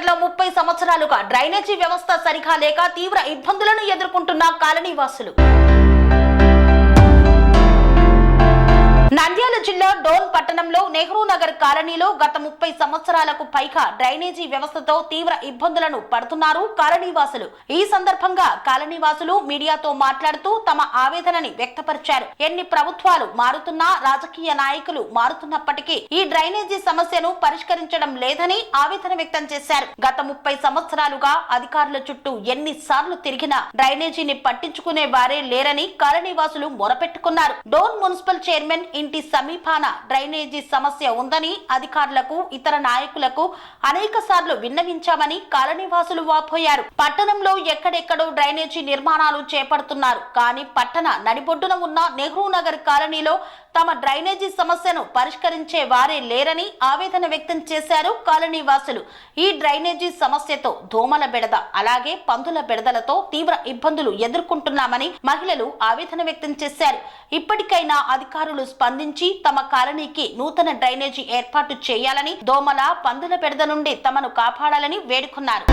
నగర్లో ముప్పై సంవత్సరాలుగా డ్రైనేజీ వ్యవస్థ సరిగా లేక తీవ్ర ఇబ్బందులను ఎదుర్కొంటున్న కాలనీ వాసులు జగిత్యాల జిల్లా డోన్ పట్టణంలో నెహ్రూ నగర్ కాలనీలో గత ముప్పై సంవత్సరాలకు పైగా డ్రైనేజీ వ్యవస్థతో తీవ్ర ఇబ్బందులను పడుతున్నారు కాలనీవాసులు. ఈ సందర్భంగా కాలనీవాసులు మీడియాతో మాట్లాడుతూ తమ ఆవేదనని వ్యక్తపరిచారు. ఎన్ని ప్రభుత్వాలు మారుతున్నా రాజకీయ నాయకులు మారుతున్నప్పటికీ ఈ డ్రైనేజీ సమస్యను పరిష్కరించడం లేదని ఆవేదన వ్యక్తం చేశారు. గత ముప్పై సంవత్సరాలుగా అధికారుల చుట్టూ ఎన్నిసార్లు తిరిగినా డ్రైనేజీని పట్టించుకునే వారే లేరని కాలనీవాసులు మొరపెట్టుకున్నారు. డోన్ మున్సిపల్ చైర్మన్ ఇంటి సమీపాన డ్రైనేజీ సమస్య ఉందని అధికారులకు ఇతర నాయకులకు అనేక సార్లు విన్నవించామని కాలనీవాసులు వాపోయారు. పట్టణంలో ఎక్కడెక్కడో డ్రైనేజీ నిర్మాణాలు చేపడుతున్నారు. కానీ పట్టణ నడిబొడ్డున ఉన్న నెహ్రూ నగర్ కాలనీలో తమ డ్రైనేజీ సమస్యను పరిష్కరించే వారే లేరని ఆవేదన వ్యక్తం చేశారు కాలనీవాసులు. ఈ డ్రైనేజీ సమస్యతో దోమల బెడద అలాగే పందుల బెడదలతో తీవ్ర ఇబ్బందులు ఎదుర్కొంటున్నామని మహిళలు ఆవేదన వ్యక్తం చేశారు. ఇప్పటికైనా అధికారులు స్పందించి తమ కాలనీకి నూతన డ్రైనేజీ ఏర్పాటు చేయాలని దోమల పందుల బెడద నుండి తమను కాపాడాలని వేడుకున్నారు.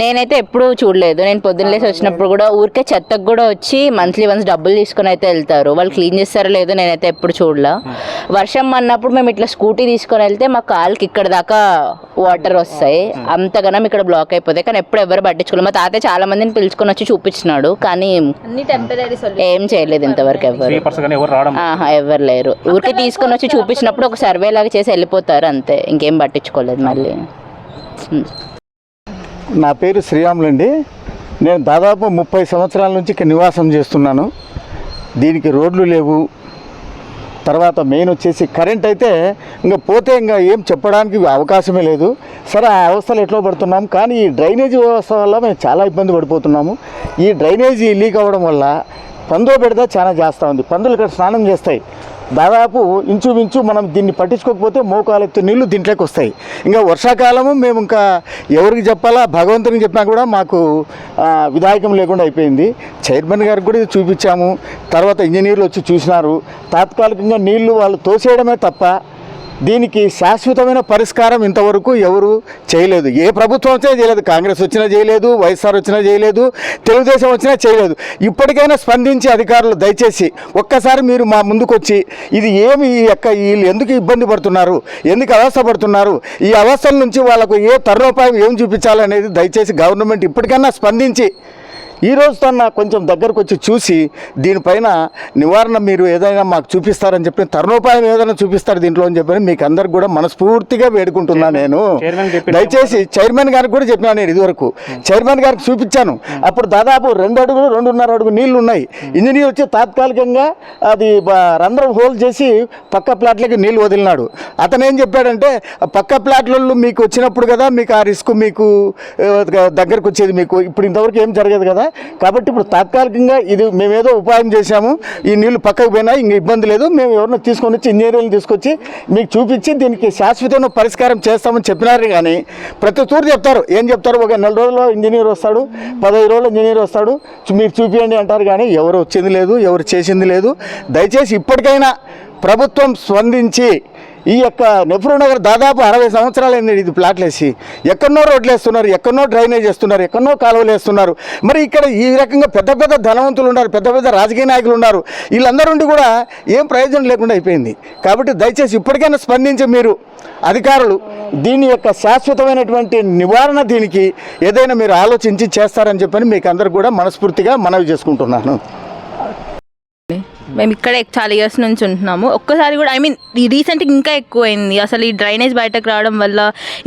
నేనైతే ఎప్పుడూ చూడలేదు. నేను పొద్దున్న లేసి వచ్చినప్పుడు కూడా ఊరికే చెత్తకు కూడా వచ్చి మంత్లీ వన్స్ డబ్బులు తీసుకొని అయితే వెళ్తారు. వాళ్ళు క్లీన్ చేస్తారో లేదో నేనైతే ఎప్పుడు చూడలా. వర్షం అన్నప్పుడు మేము ఇట్లా స్కూటీ తీసుకొని వెళ్తే మా కాలుకి ఇక్కడ దాకా వాటర్ వస్తాయి. అంతగానం ఇక్కడ బ్లాక్ అయిపోతాయి. కానీ ఎప్పుడు ఎవరు పట్టించుకోలేదు మా తాతయ్య చాలా మందిని పిలుచుకొని వచ్చి చూపించినాడు. కానీ ఏం చేయలేదు ఇంతవరకు ఎవరు. ఎవరు లేరు. ఊరికి తీసుకొని వచ్చి చూపించినప్పుడు ఒక సర్వే లాగా చేసి వెళ్ళిపోతారు అంతే. ఇంకేం పట్టించుకోలేదు మళ్ళీ. నా పేరు శ్రీరాములండి నేను దాదాపు ముప్పై సంవత్సరాల నుంచి ఇక్కడ నివాసం చేస్తున్నాను. దీనికి రోడ్లు లేవు. తర్వాత మెయిన్ వచ్చేసి కరెంట్ అయితే ఇంకా పోతే ఇంకా ఏం చెప్పడానికి అవకాశమే లేదు. సరే ఆ అవస్థలు ఎట్లా పడుతున్నాం. కానీ ఈ డ్రైనేజీ వ్యవస్థ వల్ల మేము చాలా ఇబ్బంది పడిపోతున్నాము. ఈ డ్రైనేజీ లీక్ అవ్వడం వల్ల పందో బెడద చాలా చేస్తూ ఉంది. పందులు ఇక్కడ స్నానం చేస్తాయి. దాదాపు ఇంచుమించు మనం దీన్ని పట్టించుకోకపోతే మోకాలెత్తు నీళ్ళు దీంట్లోకి వస్తాయి ఇంకా వర్షాకాలము మేము ఇంకా ఎవరికి చెప్పాలా భగవంతునికి చెప్పినా కూడా మాకు విధాయకం లేకుండా అయిపోయింది. చైర్మన్ గారికి కూడా చూపించాము. తర్వాత ఇంజనీర్లు వచ్చి చూసినారు. తాత్కాలికంగా నీళ్ళు వాళ్ళు తోసేయడమే తప్ప దీనికి శాశ్వతమైన పరిష్కారం ఇంతవరకు ఎవరు చేయలేదు. ఏ ప్రభుత్వం వచ్చినా చేయలేదు. కాంగ్రెస్ వచ్చినా చేయలేదు. వైఎస్ఆర్ వచ్చినా చేయలేదు. తెలుగుదేశం వచ్చినా చేయలేదు. ఇప్పటికైనా స్పందించి అధికారులు దయచేసి ఒక్కసారి మీరు మా ముందుకొచ్చి ఇది ఏమి ఈ యొక్క వీళ్ళు ఎందుకు ఇబ్బంది పడుతున్నారు? ఎందుకు అవస్థ పడుతున్నారు? ఈ అవస్థల నుంచి వాళ్ళకు ఏ తరుణోపాయం ఏం చూపించాలనేది దయచేసి గవర్నమెంట్ ఇప్పటికైనా స్పందించి ఈ రోజుతో నాకు కొంచెం దగ్గరకు వచ్చి చూసి దీనిపైన నివారణ మీరు ఏదైనా మాకు చూపిస్తారని చెప్పి తరుణోపాయం ఏదైనా చూపిస్తారు దీంట్లో అని చెప్పి మీకు అందరికి కూడా మనస్ఫూర్తిగా వేడుకుంటున్నా నేను. దయచేసి చైర్మన్ గారికి కూడా చెప్పినా నేను ఇదివరకు. చైర్మన్ గారికి చూపించాను. అప్పుడు దాదాపు రెండు అడుగులు రెండున్నర అడుగు నీళ్ళు ఉన్నాయి. ఇంజనీర్ వచ్చి తాత్కాలికంగా అది రంధ్రం హోల్ చేసి పక్క ప్లాట్లకి నీళ్ళు వదిలినాడు. అతను ఏం చెప్పాడంటే "ఆ పక్క ప్లాట్లలో మీకు వచ్చినప్పుడు కదా మీకు ఆ రిస్క్ మీకు దగ్గరకు వచ్చేది మీకు. ఇప్పుడు ఇంతవరకు ఏం జరగదు కదా. కాబట్టి ఇప్పుడు తాత్కాలికంగా ఇది మేమేదో ఉపాయం చేశాము. ఈ నీళ్ళు పక్కకు పోయినా ఇంక ఇబ్బంది లేదు. మేము ఎవరినో తీసుకొని వచ్చి ఇంజనీర్లను తీసుకొచ్చి మీకు చూపించి దీనికి శాశ్వతమైన పరిష్కారం చేస్తామని చెప్పినారు కానీ ప్రతి తూరు చెప్తారు. ఏం చెప్తారు? ఒక నెల రోజుల్లో ఇంజనీర్ వస్తాడు పదహైదు రోజులు ఇంజనీర్ వస్తాడు. మీరు చూపించండి అంటారు కానీ ఎవరు వచ్చింది లేదు ఎవరు చేసింది లేదు. దయచేసి ఇప్పటికైనా ప్రభుత్వం స్పందించి ఈ యొక్క నెహ్రూ నగర్ దాదాపు అరవై సంవత్సరాలు అయింది ఇది ప్లాట్లు వేసి ఎక్కడో రోడ్లు వేస్తున్నారు ఎక్కడనో డ్రైనేజ్ వేస్తున్నారు ఎక్కడో కాలువలు వేస్తున్నారు. మరి ఇక్కడ ఈ రకంగా పెద్ద పెద్ద ధనవంతులు ఉన్నారు పెద్ద పెద్ద రాజకీయ నాయకులు ఉన్నారు. వీళ్ళందరుండి కూడా ఏం ప్రయోజనం లేకుండా అయిపోయింది. కాబట్టి దయచేసి ఇప్పటికైనా స్పందించి మీరు అధికారులు దీని యొక్క శాశ్వతమైనటువంటి నివారణ దీనికి ఏదైనా మీరు ఆలోచించి చేస్తారని చెప్పని మీకు అందరు కూడా మనస్ఫూర్తిగా మనవి చేసుకుంటున్నాను. మేము ఇక్కడ చాలా ఇయర్స్ నుంచి ఉంటున్నాము. ఒక్కసారి కూడా ఐ మీన్ రీసెంట్గా ఇంకా ఎక్కువైంది. అసలు ఈ డ్రైనేజ్ బయటకు రావడం వల్ల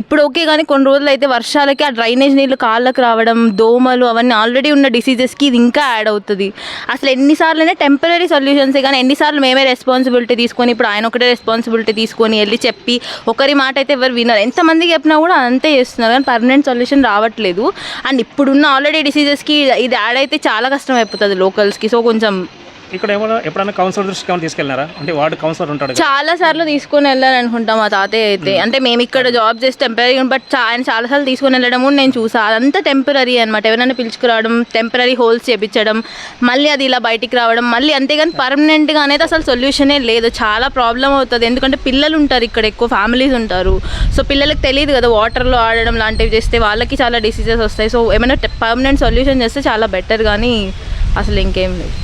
ఇప్పుడు ఓకే కానీ కొన్ని రోజులు అయితే వర్షాలకి ఆ డ్రైనేజ్ నీళ్ళు కాళ్ళకి రావడం దోమలు అవన్నీ ఆల్రెడీ ఉన్న డిసీజెస్కి ఇది ఇంకా యాడ్ అవుతుంది. అసలు ఎన్నిసార్లు అయినా టెంపరీ సొల్యూషన్సే కానీ ఎన్నిసార్లు మేమే రెస్పాన్సిబిలిటీ తీసుకొని ఇప్పుడు ఆయన ఒకటే రెస్పాన్సిబిలిటీ తీసుకొని వెళ్ళి చెప్పి ఒకరి మాట అయితే ఎవరు వినరు. ఎంతమందికి చెప్పినా కూడా అంతే చేస్తున్నారు కానీ పర్మనెంట్ సొల్యూషన్ రావట్లేదు. అండ్ ఇప్పుడున్న ఆల్రెడీ డిసీజెస్కి ఇది యాడ్ అయితే చాలా కష్టం అయిపోతుంది లోకల్స్కి సో కొంచెం ఇక్కడ ఏమైనా ఎప్పుడైనా కౌన్సిలర్ దృష్టికి ఏమైనా తీసుకెళ్ళినారా? అంటే వార్డు కౌన్సిలర్ ఉంటాడు. చాలా సార్లు తీసుకొని వెళ్ళాలి అనుకుంటాం మా తాతయ్య అయితే. అంటే మేము ఇక్కడ జాబ్ చేసి టెంపరీ బట్ చా- ఆయన చాలా సార్లు తీసుకొని వెళ్ళడం కూడా నేను చూసా. అదంతా టెంపరీ అనమాట ఎవరైనా పిలుచుకురావడం టెంపరీ హోల్స్ చేపించడం మళ్ళీ అది ఇలా బయటికి రావడం మళ్ళీ అంతేగాని పర్మనెంట్గా అనేది అసలు సొల్యూషనే లేదు. చాలా ప్రాబ్లం అవుతుంది. ఎందుకంటే పిల్లలు ఉంటారు ఇక్కడ ఎక్కువ ఫ్యామిలీస్ ఉంటారు. సో పిల్లలకి తెలియదు కదా వాటర్లో ఆడడం లాంటివి చేస్తే వాళ్ళకి చాలా డిసీజెస్ వస్తాయి. సో ఏమైనా పర్మనెంట్ సొల్యూషన్ చేస్తే చాలా బెటర్ కానీ అసలు ఇంకేం లేదు.